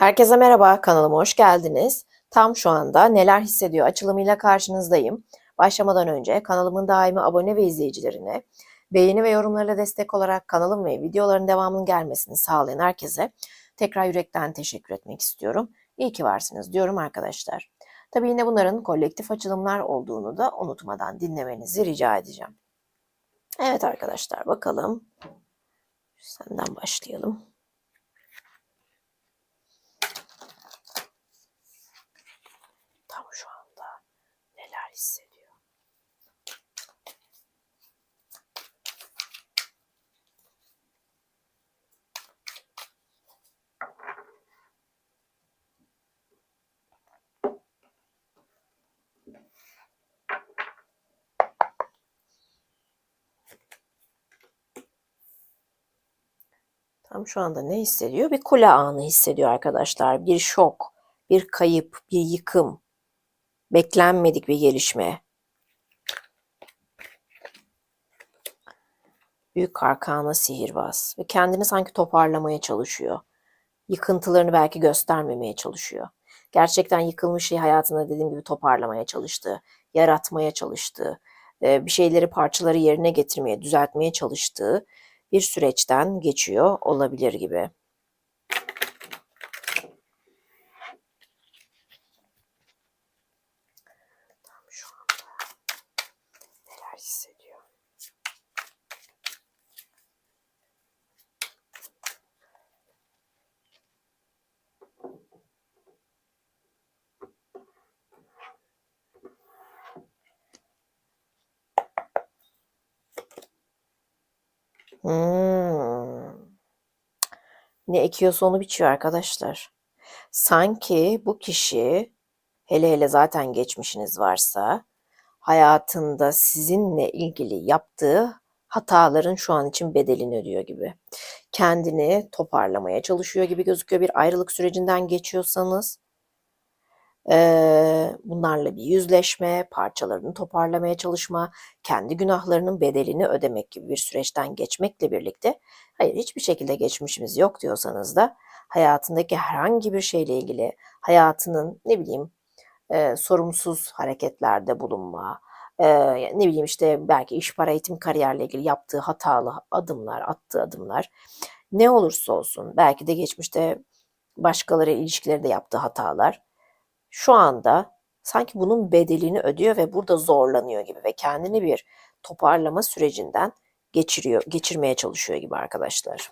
Herkese merhaba, kanalıma hoş geldiniz. Tam şu anda Neler Hissediyor açılımıyla karşınızdayım. Başlamadan önce kanalımın daimi abone ve izleyicilerine beğeni ve yorumlarla destek olarak kanalım ve videoların devamının gelmesini sağlayan herkese tekrar yürekten teşekkür etmek istiyorum. İyi ki varsınız diyorum arkadaşlar. Tabii yine bunların kolektif açılımlar olduğunu da unutmadan dinlemenizi rica edeceğim. Evet arkadaşlar bakalım. Senden başlayalım. Tam şu anda neler hissediyor? Tam şu anda ne hissediyor? Bir kule anı hissediyor arkadaşlar. Bir şok, bir kayıp, bir yıkım, beklenmedik bir gelişme. Büyük arkana sihirbaz ve kendini sanki toparlamaya çalışıyor. Yıkıntılarını belki göstermemeye çalışıyor. Gerçekten yıkılmış şey hayatında dediğim gibi toparlamaya çalıştığı, yaratmaya çalıştığı, bir şeyleri parçaları yerine getirmeye, düzeltmeye çalıştığı bir süreçten geçiyor olabilir gibi. Hmm. Ne ekiyorsa onu biçiyor arkadaşlar. Sanki bu kişi hele hele zaten geçmişiniz varsa hayatında sizinle ilgili yaptığı hataların şu an için bedelini ödüyor gibi. Kendini toparlamaya çalışıyor gibi gözüküyor. Bir ayrılık sürecinden geçiyorsanız bunlarla bir yüzleşme, parçalarını toparlamaya çalışma, kendi günahlarının bedelini ödemek gibi bir süreçten geçmekle birlikte, hayır hiçbir şekilde geçmişimiz yok diyorsanız da hayatındaki herhangi bir şeyle ilgili hayatının ne bileyim eee, sorumsuz hareketlerde bulunma, eee, ne bileyim işte belki iş, para, eğitim, kariyerle ilgili yaptığı hatalı adımlar, attığı adımlar ne olursa olsun belki de geçmişte başkaları ilişkileri de yaptığı hatalar şu anda sanki bunun bedelini ödüyor ve burada zorlanıyor gibi ve kendini bir toparlama sürecinden geçiriyor, geçirmeye çalışıyor gibi arkadaşlar.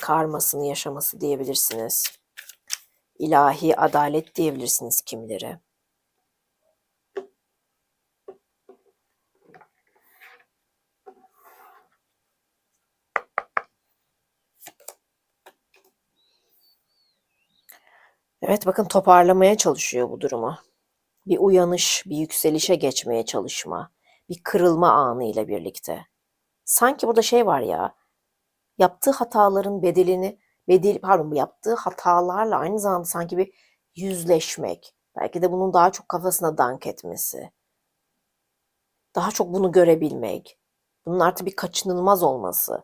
Karmasını yaşaması diyebilirsiniz. İlahi adalet diyebilirsiniz kimileri. Evet bakın toparlamaya çalışıyor bu durumu. Bir uyanış, bir yükselişe geçmeye çalışma, bir kırılma anıyla birlikte. Sanki burada şey var ya, yaptığı hataların bedelini, bedel, pardon yaptığı hatalarla aynı zamanda sanki bir yüzleşmek, belki de bunun daha çok kafasına dank etmesi, daha çok bunu görebilmek, bunun artık bir kaçınılmaz olması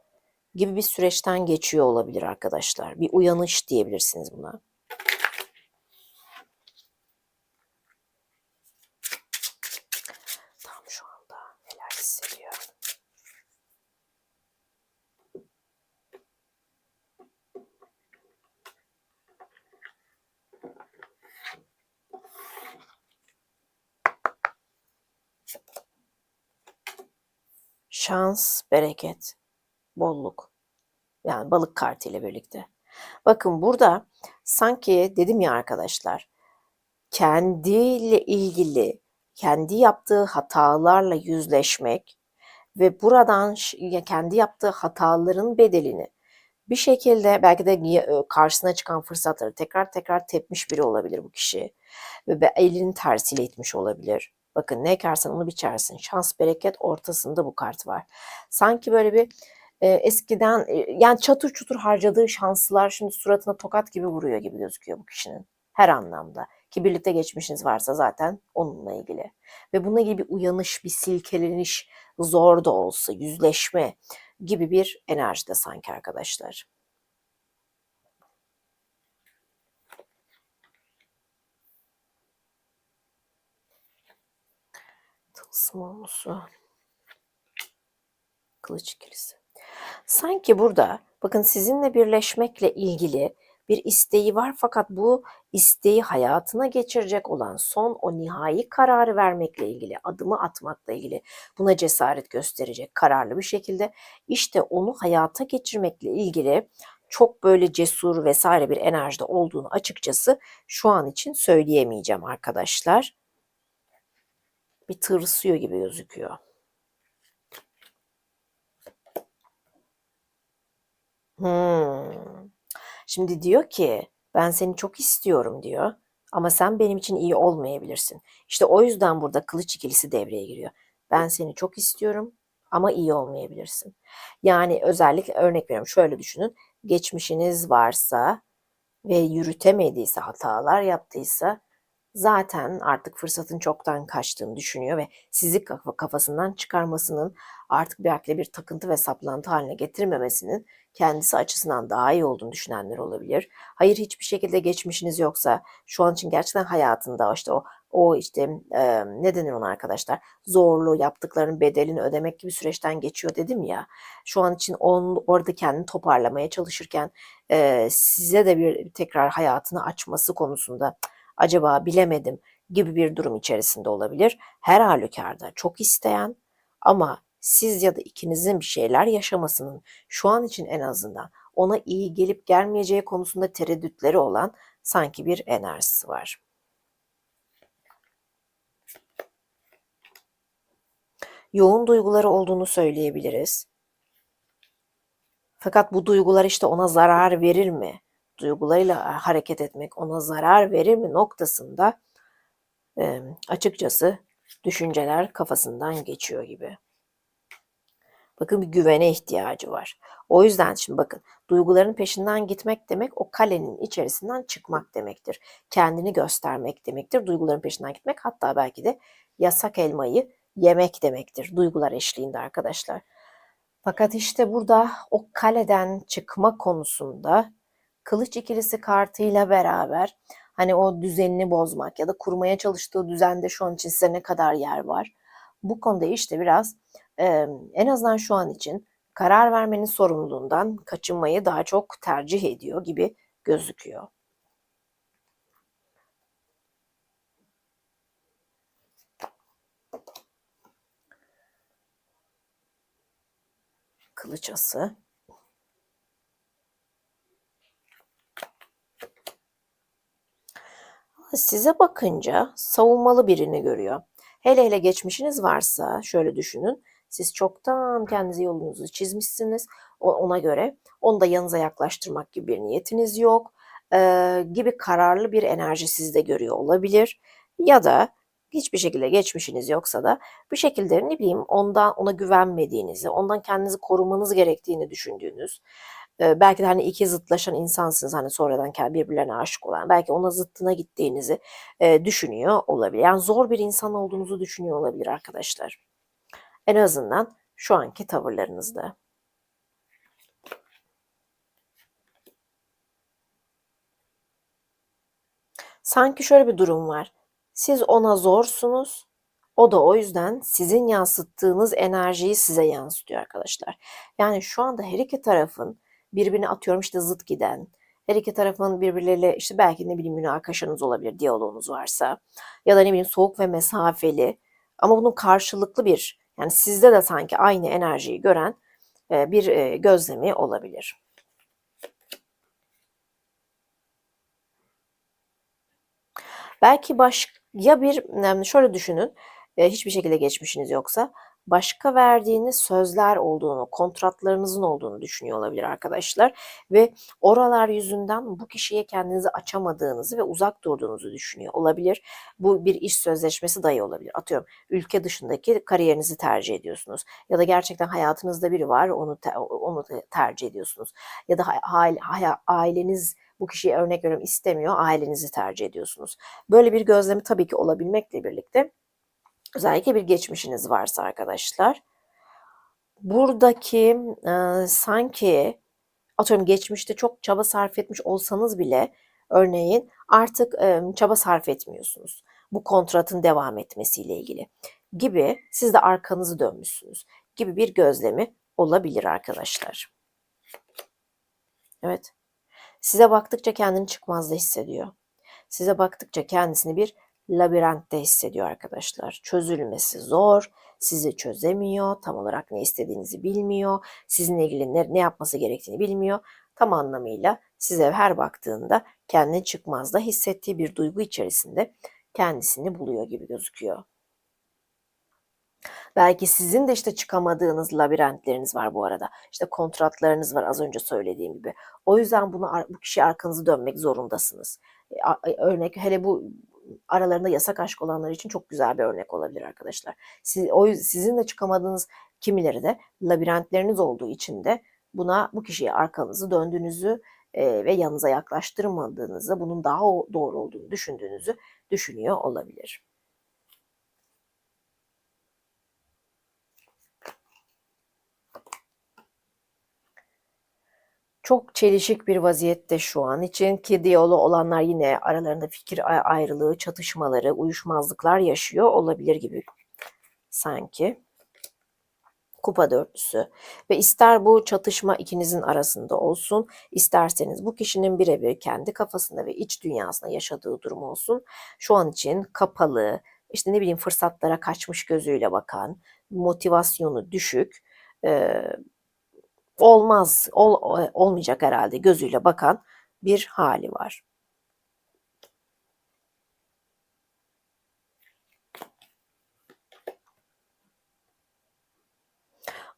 gibi bir süreçten geçiyor olabilir arkadaşlar. Bir uyanış diyebilirsiniz buna. Tam şu anda neler hissediyor? Şans, bereket, bolluk. Yani balık kartı ile birlikte. Bakın burada sanki dedim ya arkadaşlar, kendiyle ilgili, kendi yaptığı hatalarla yüzleşmek ve buradan kendi yaptığı hataların bedelini bir şekilde belki de karşısına çıkan fırsatları tekrar tekrar tepmiş biri olabilir bu kişi. Ve elini tersiyle itmiş olabilir. Bakın ne ekersen onu biçersin. Şans bereket ortasında bu kart var. Sanki böyle bir e, eskiden e, yani çatır çutur harcadığı şanslar şimdi suratına tokat gibi vuruyor gibi gözüküyor bu kişinin. Her anlamda. Ki birlikte geçmişiniz varsa zaten onunla ilgili. Ve bununla ilgili bir uyanış, bir silkeleniş, zor da olsa yüzleşme gibi bir enerjide sanki arkadaşlar. Tılsım olmusu. Kılıç ikilisi. Sanki burada bakın sizinle birleşmekle ilgili bir isteği var fakat bu isteği hayatına geçirecek olan son o nihai kararı vermekle ilgili, adımı atmakla ilgili buna cesaret gösterecek kararlı bir şekilde işte onu hayata geçirmekle ilgili çok böyle cesur vesaire bir enerjide olduğunu açıkçası şu an için söyleyemeyeceğim arkadaşlar. Bir tırsıyor gibi gözüküyor. Hmm. Şimdi diyor ki ben seni çok istiyorum diyor ama sen benim için iyi olmayabilirsin. İşte o yüzden burada kılıç ikilisi devreye giriyor. Ben seni çok istiyorum ama iyi olmayabilirsin. Yani özellikle örnek veriyorum şöyle düşünün. Geçmişiniz varsa ve yürütemediyse, hatalar yaptıysa zaten artık fırsatın çoktan kaçtığını düşünüyor ve sizi kafasından çıkarmasının artık belki bir takıntı ve saplantı haline getirmemesinin kendisi açısından daha iyi olduğunu düşünenler olabilir. Hayır hiçbir şekilde geçmişiniz yoksa şu an için gerçekten hayatında işte o o işte e, ne denir ona arkadaşlar zorlu yaptıklarının bedelini ödemek gibi süreçten geçiyor dedim ya. Şu an için on, orada kendini toparlamaya çalışırken e, size de bir tekrar hayatını açması konusunda acaba bilemedim gibi bir durum içerisinde olabilir. Her halükarda çok isteyen ama siz ya da ikinizin bir şeyler yaşamasının şu an için en azından ona iyi gelip gelmeyeceği konusunda tereddütleri olan sanki bir enerjisi var. Yoğun duyguları olduğunu söyleyebiliriz. Fakat bu duygular işte ona zarar verir mi? Duygularıyla hareket etmek ona zarar verir mi noktasında e, açıkçası düşünceler kafasından geçiyor gibi. Bakın bir güvene ihtiyacı var. O yüzden şimdi bakın duyguların peşinden gitmek demek o kalenin içerisinden çıkmak demektir. Kendini göstermek demektir. Duyguların peşinden gitmek hatta belki de yasak elmayı yemek demektir. Duygular eşliğinde arkadaşlar. Fakat işte burada o kaleden çıkma konusunda kılıç ikilisi kartıyla beraber hani o düzenini bozmak ya da kurmaya çalıştığı düzende şu an için size ne kadar yer var. Bu konuda işte biraz e, en azından şu an için karar vermenin sorumluluğundan kaçınmayı daha çok tercih ediyor gibi gözüküyor. Kılıçası. Size bakınca savunmalı birini görüyor. Hele hele geçmişiniz varsa şöyle düşünün. Siz çoktan kendinizi yolunuzu çizmişsiniz. Ona göre onu da yanınıza yaklaştırmak gibi bir niyetiniz yok. Gibi kararlı bir enerji sizde görüyor olabilir. Ya da hiçbir şekilde geçmişiniz yoksa da bir şekilde ne bileyim ondan ona güvenmediğinizi, ondan kendinizi korumanız gerektiğini düşündüğünüz, belki de hani iki zıtlaşan insansınız hani sonradan birbirlerine aşık olan belki ona zıttına gittiğinizi düşünüyor olabilir. Yani zor bir insan olduğunuzu düşünüyor olabilir arkadaşlar. En azından şu anki tavırlarınızda. Sanki şöyle bir durum var. Siz ona zorsunuz. O da o yüzden sizin yansıttığınız enerjiyi size yansıtıyor arkadaşlar. Yani şu anda her iki tarafın birbirine atıyorum işte zıt giden, her iki tarafın birbirleriyle işte belki ne bileyim münakaşanız olabilir, diyaloğunuz varsa ya da ne bileyim soğuk ve mesafeli ama bunun karşılıklı bir yani sizde de sanki aynı enerjiyi gören bir gözlemi olabilir. Belki baş ya bir şöyle düşünün hiçbir şekilde geçmişiniz yoksa başka verdiğiniz sözler olduğunu, kontratlarınızın olduğunu düşünüyor olabilir arkadaşlar. Ve oralar yüzünden bu kişiye kendinizi açamadığınızı ve uzak durduğunuzu düşünüyor olabilir. Bu bir iş sözleşmesi dahi olabilir. Atıyorum ülke dışındaki kariyerinizi tercih ediyorsunuz. Ya da gerçekten hayatınızda biri var onu te- onu tercih ediyorsunuz. Ya da aileniz bu kişiyi örnek veriyorum istemiyor, ailenizi tercih ediyorsunuz. Böyle bir gözlemi tabii ki olabilmekle birlikte özellikle bir geçmişiniz varsa arkadaşlar buradaki e, sanki atıyorum geçmişte çok çaba sarf etmiş olsanız bile örneğin artık e, çaba sarf etmiyorsunuz. Bu kontratın devam etmesiyle ilgili gibi siz de arkanızı dönmüşsünüz gibi bir gözlemi olabilir arkadaşlar. Evet. Size baktıkça kendini çıkmazda hissediyor. Size baktıkça kendisini bir labirentte hissediyor arkadaşlar. Çözülmesi zor, sizi çözemiyor, tam olarak ne istediğinizi bilmiyor, sizinle ilgili ne, ne yapması gerektiğini bilmiyor. Tam anlamıyla size her baktığında kendini çıkmazda hissettiği bir duygu içerisinde kendisini buluyor gibi gözüküyor. Belki sizin de işte çıkamadığınız labirentleriniz var bu arada. İşte kontratlarınız var az önce söylediğim gibi. O yüzden bunu bu kişi arkanızı dönmek zorundasınız. E, e, örnek hele bu aralarında yasak aşk olanlar için çok güzel bir örnek olabilir arkadaşlar. Siz, o sizin de çıkamadığınız kimileri de labirentleriniz olduğu için de buna bu kişiye arkanızı döndüğünüzü e, ve yanınıza yaklaştırmadığınızı, bunun daha doğru olduğunu düşündüğünüzü düşünüyor olabilir. Çok çelişik bir vaziyette şu an için ki diyaloğu olanlar yine aralarında fikir ayrılığı, çatışmaları, uyuşmazlıklar yaşıyor olabilir gibi sanki. Kupa dörtlüsü ve ister bu çatışma ikinizin arasında olsun, isterseniz bu kişinin birebir kendi kafasında ve iç dünyasında yaşadığı durum olsun. Şu an için kapalı, işte ne bileyim fırsatlara kaçmış gözüyle bakan, motivasyonu düşük, olmaz, ol, olmayacak herhalde gözüyle bakan bir hali var.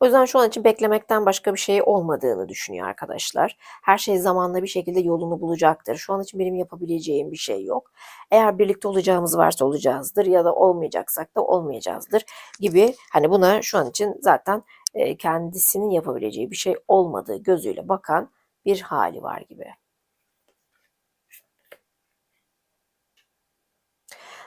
O yüzden şu an için beklemekten başka bir şey olmadığını düşünüyor arkadaşlar. Her şey zamanla bir şekilde yolunu bulacaktır. Şu an için benim yapabileceğim bir şey yok. Eğer birlikte olacağımız varsa olacağızdır ya da olmayacaksak da olmayacağızdır gibi. Hani buna şu an için zaten kendisinin yapabileceği bir şey olmadığı gözüyle bakan bir hali var gibi.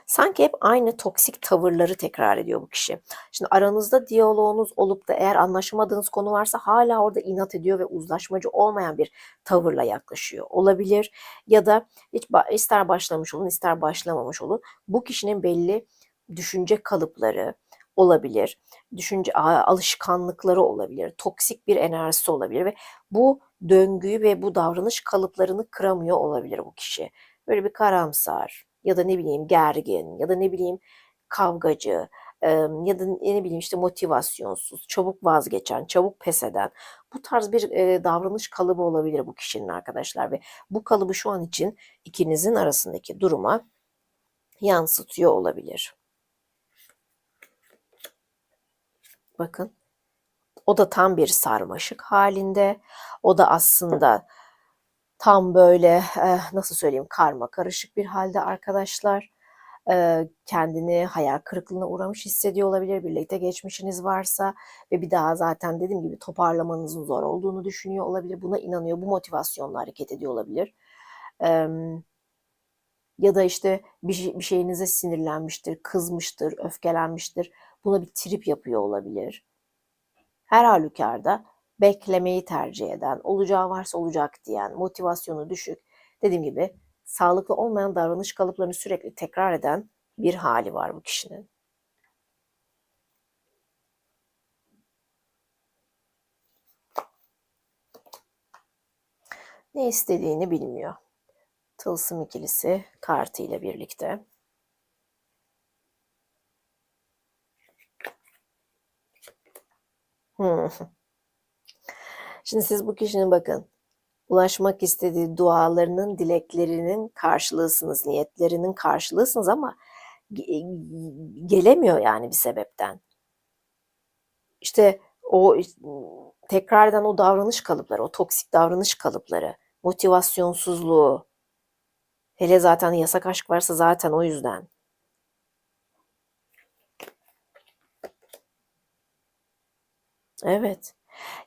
Sanki hep aynı toksik tavırları tekrar ediyor bu kişi. Şimdi aranızda diyaloğunuz olup da eğer anlaşamadığınız konu varsa hala orada inat ediyor ve uzlaşmacı olmayan bir tavırla yaklaşıyor olabilir. Ya da hiç ister başlamış olun ister başlamamış olun bu kişinin belli düşünce kalıpları, olabilir. Düşünce alışkanlıkları olabilir. Toksik bir enerjisi olabilir ve bu döngüyü ve bu davranış kalıplarını kıramıyor olabilir bu kişi. Böyle bir karamsar ya da ne bileyim gergin ya da ne bileyim kavgacı ya da ne bileyim işte motivasyonsuz, çabuk vazgeçen, çabuk pes eden bu tarz bir davranış kalıbı olabilir bu kişinin arkadaşlar ve bu kalıbı şu an için ikinizin arasındaki duruma yansıtıyor olabilir. Bakın. O da tam bir sarmaşık halinde. O da aslında tam böyle eh, nasıl söyleyeyim karma karışık bir halde arkadaşlar. Eh, kendini hayal kırıklığına uğramış hissediyor olabilir. Birlikte geçmişiniz varsa ve bir daha zaten dediğim gibi toparlamanızın zor olduğunu düşünüyor olabilir. Buna inanıyor. Bu motivasyonla hareket ediyor olabilir. ya da işte bir, şey, bir şeyinize sinirlenmiştir, kızmıştır, öfkelenmiştir Buna bir trip yapıyor olabilir. Her halükarda beklemeyi tercih eden, olacağı varsa olacak diyen, motivasyonu düşük, dediğim gibi sağlıklı olmayan davranış kalıplarını sürekli tekrar eden bir hali var bu kişinin. Ne istediğini bilmiyor. Tılsım ikilisi kartı ile birlikte. Şimdi siz bu kişinin bakın ulaşmak istediği dualarının, dileklerinin karşılığısınız, niyetlerinin karşılığısınız ama gelemiyor yani bir sebepten. İşte o tekrardan o davranış kalıpları, o toksik davranış kalıpları, motivasyonsuzluğu, hele zaten yasak aşk varsa zaten o yüzden. Evet.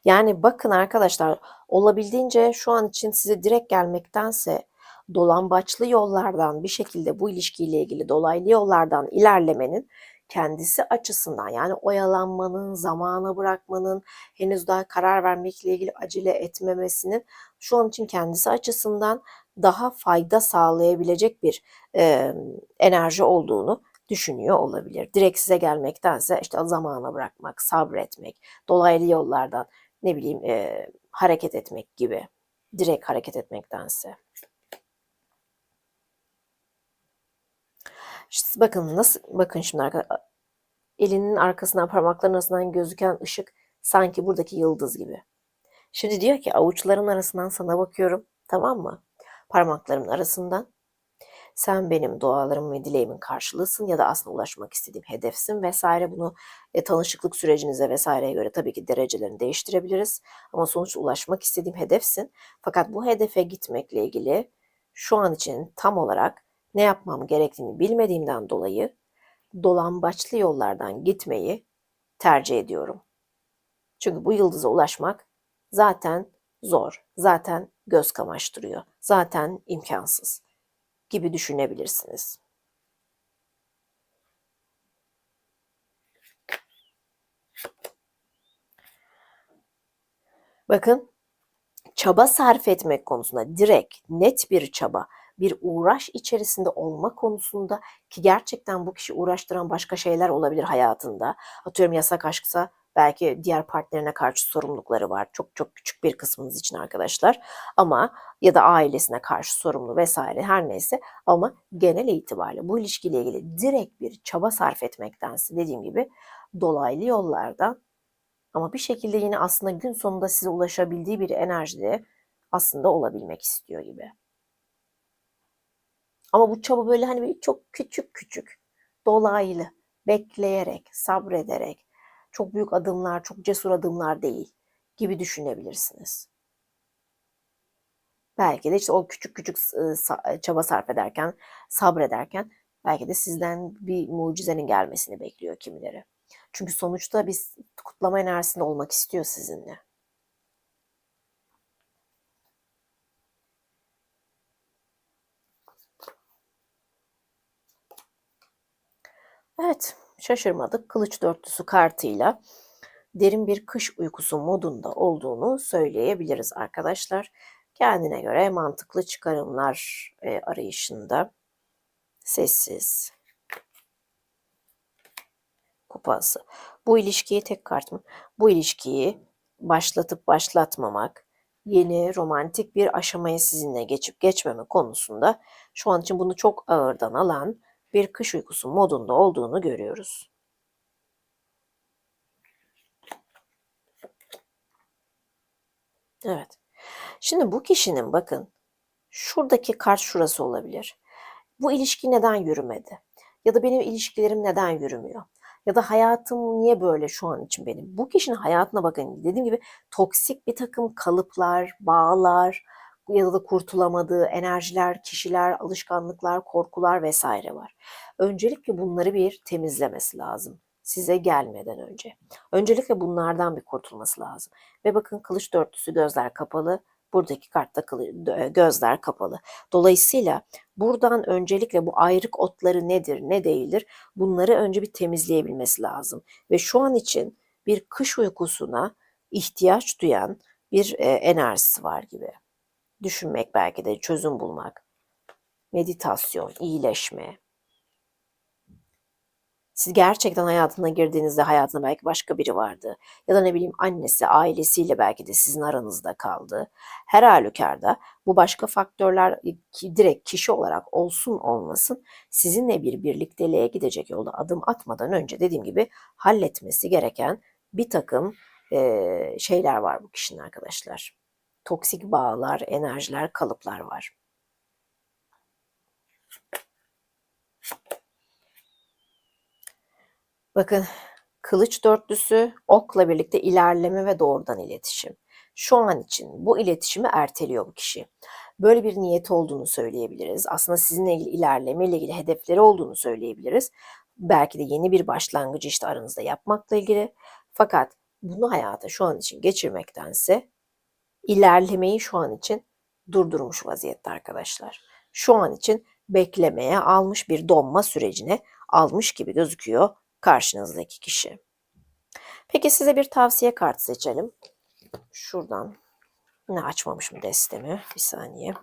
Yani bakın arkadaşlar Olabildiğince şu an için size direkt gelmektense dolambaçlı yollardan bir şekilde bu ilişkiyle ilgili dolaylı yollardan ilerlemenin kendisi açısından yani oyalanmanın, zamana bırakmanın, henüz daha karar vermekle ilgili acele etmemesinin şu an için kendisi açısından daha fayda sağlayabilecek bir e, enerji olduğunu düşünüyor olabilir. Direkt size gelmektense işte zamana bırakmak, sabretmek, dolaylı yollardan ne bileyim e, hareket etmek gibi. Direkt hareket etmektense. İşte bakın nasıl bakın şimdi arkadaşlar elinin arkasından parmakların arasından gözüken ışık sanki buradaki yıldız gibi. Şimdi diyor ki avuçların arasından sana bakıyorum tamam mı? Parmaklarımın arasından. Sen benim dualarım ve dileğimin karşılığısın ya da aslında ulaşmak istediğim hedefsin vesaire. Bunu e, tanışıklık sürecinize vesaireye göre tabii ki derecelerini değiştirebiliriz. Ama sonuçta ulaşmak istediğim hedefsin. Fakat bu hedefe gitmekle ilgili şu an için tam olarak ne yapmam gerektiğini bilmediğimden dolayı dolambaçlı yollardan gitmeyi tercih ediyorum. Çünkü bu yıldıza ulaşmak zaten zor, zaten göz kamaştırıyor, zaten imkansız gibi düşünebilirsiniz. Bakın çaba sarf etmek konusunda direkt net bir çaba bir uğraş içerisinde olma konusunda ki gerçekten bu kişi uğraştıran başka şeyler olabilir hayatında. Atıyorum yasak aşksa belki diğer partnerine karşı sorumlulukları var. Çok çok küçük bir kısmınız için arkadaşlar. Ama ya da ailesine karşı sorumlu vesaire her neyse ama genel itibariyle bu ilişkiyle ilgili direkt bir çaba sarf etmektense dediğim gibi dolaylı yollardan ama bir şekilde yine aslında gün sonunda size ulaşabildiği bir enerjide aslında olabilmek istiyor gibi. Ama bu çaba böyle hani çok küçük küçük, dolaylı, bekleyerek, sabrederek, çok büyük adımlar, çok cesur adımlar değil gibi düşünebilirsiniz. Belki de işte o küçük küçük çaba sarf ederken, sabrederken belki de sizden bir mucizenin gelmesini bekliyor kimileri. Çünkü sonuçta biz kutlama enerjisinde olmak istiyor sizinle. Evet, şaşırmadık. Kılıç dörtlüsü kartıyla derin bir kış uykusu modunda olduğunu söyleyebiliriz arkadaşlar. Kendine göre mantıklı çıkarımlar e, arayışında sessiz kupası. Bu ilişkiyi tek kart mı? Bu ilişkiyi başlatıp başlatmamak, yeni romantik bir aşamaya sizinle geçip geçmeme konusunda şu an için bunu çok ağırdan alan bir kış uykusu modunda olduğunu görüyoruz. Evet. Şimdi bu kişinin bakın şuradaki kart şurası olabilir. Bu ilişki neden yürümedi? Ya da benim ilişkilerim neden yürümüyor? Ya da hayatım niye böyle şu an için benim? Bu kişinin hayatına bakın dediğim gibi toksik bir takım kalıplar, bağlar, ya da kurtulamadığı enerjiler, kişiler, alışkanlıklar, korkular vesaire var. Öncelikle bunları bir temizlemesi lazım size gelmeden önce. Öncelikle bunlardan bir kurtulması lazım. Ve bakın kılıç dörtlüsü gözler kapalı. Buradaki kartta gözler kapalı. Dolayısıyla buradan öncelikle bu ayrık otları nedir, ne değildir bunları önce bir temizleyebilmesi lazım. Ve şu an için bir kış uykusuna ihtiyaç duyan bir e, enerjisi var gibi düşünmek belki de çözüm bulmak, meditasyon, iyileşme. Siz gerçekten hayatına girdiğinizde hayatında belki başka biri vardı. Ya da ne bileyim annesi, ailesiyle belki de sizin aranızda kaldı. Her halükarda bu başka faktörler direkt kişi olarak olsun olmasın sizinle bir birlikteliğe gidecek yolda adım atmadan önce dediğim gibi halletmesi gereken bir takım şeyler var bu kişinin arkadaşlar toksik bağlar, enerjiler, kalıplar var. Bakın kılıç dörtlüsü okla birlikte ilerleme ve doğrudan iletişim. Şu an için bu iletişimi erteliyor bu kişi. Böyle bir niyeti olduğunu söyleyebiliriz. Aslında sizinle ilgili ilerleme ile ilgili hedefleri olduğunu söyleyebiliriz. Belki de yeni bir başlangıcı işte aranızda yapmakla ilgili. Fakat bunu hayata şu an için geçirmektense ilerlemeyi şu an için durdurmuş vaziyette arkadaşlar. Şu an için beklemeye almış bir donma sürecine almış gibi gözüküyor karşınızdaki kişi. Peki size bir tavsiye kartı seçelim. Şuradan ne açmamışım destemi. Bir saniye.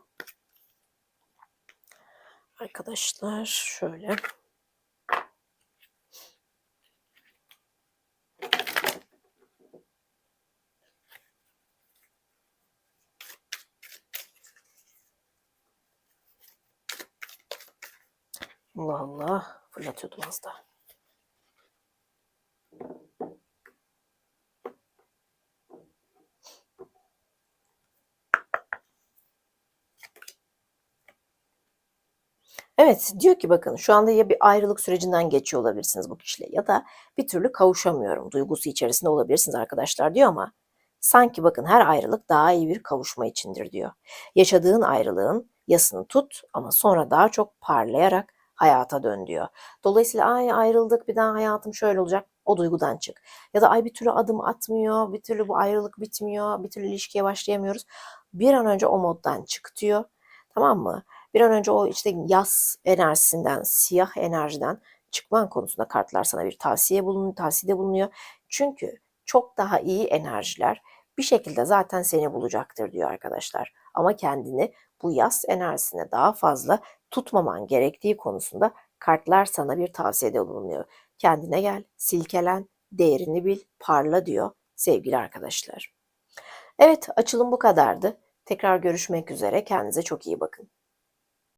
Arkadaşlar şöyle. Allah Allah. Fırlatıyordum az daha. Evet, diyor ki bakın şu anda ya bir ayrılık sürecinden geçiyor olabilirsiniz bu kişiyle ya da bir türlü kavuşamıyorum duygusu içerisinde olabilirsiniz arkadaşlar diyor ama sanki bakın her ayrılık daha iyi bir kavuşma içindir diyor. Yaşadığın ayrılığın yasını tut ama sonra daha çok parlayarak hayata dön diyor. Dolayısıyla ay ayrıldık bir daha hayatım şöyle olacak o duygudan çık. Ya da ay bir türlü adım atmıyor, bir türlü bu ayrılık bitmiyor, bir türlü ilişkiye başlayamıyoruz. Bir an önce o moddan çık diyor. Tamam mı? Bir an önce o işte yaz enerjisinden, siyah enerjiden çıkman konusunda kartlar sana bir tavsiye bulun, tavsiyede bulunuyor. Çünkü çok daha iyi enerjiler bir şekilde zaten seni bulacaktır diyor arkadaşlar. Ama kendini bu yaz enerjisine daha fazla tutmaman gerektiği konusunda kartlar sana bir tavsiyede bulunuyor. Kendine gel, silkelen, değerini bil, parla diyor sevgili arkadaşlar. Evet, açılım bu kadardı. Tekrar görüşmek üzere. Kendinize çok iyi bakın.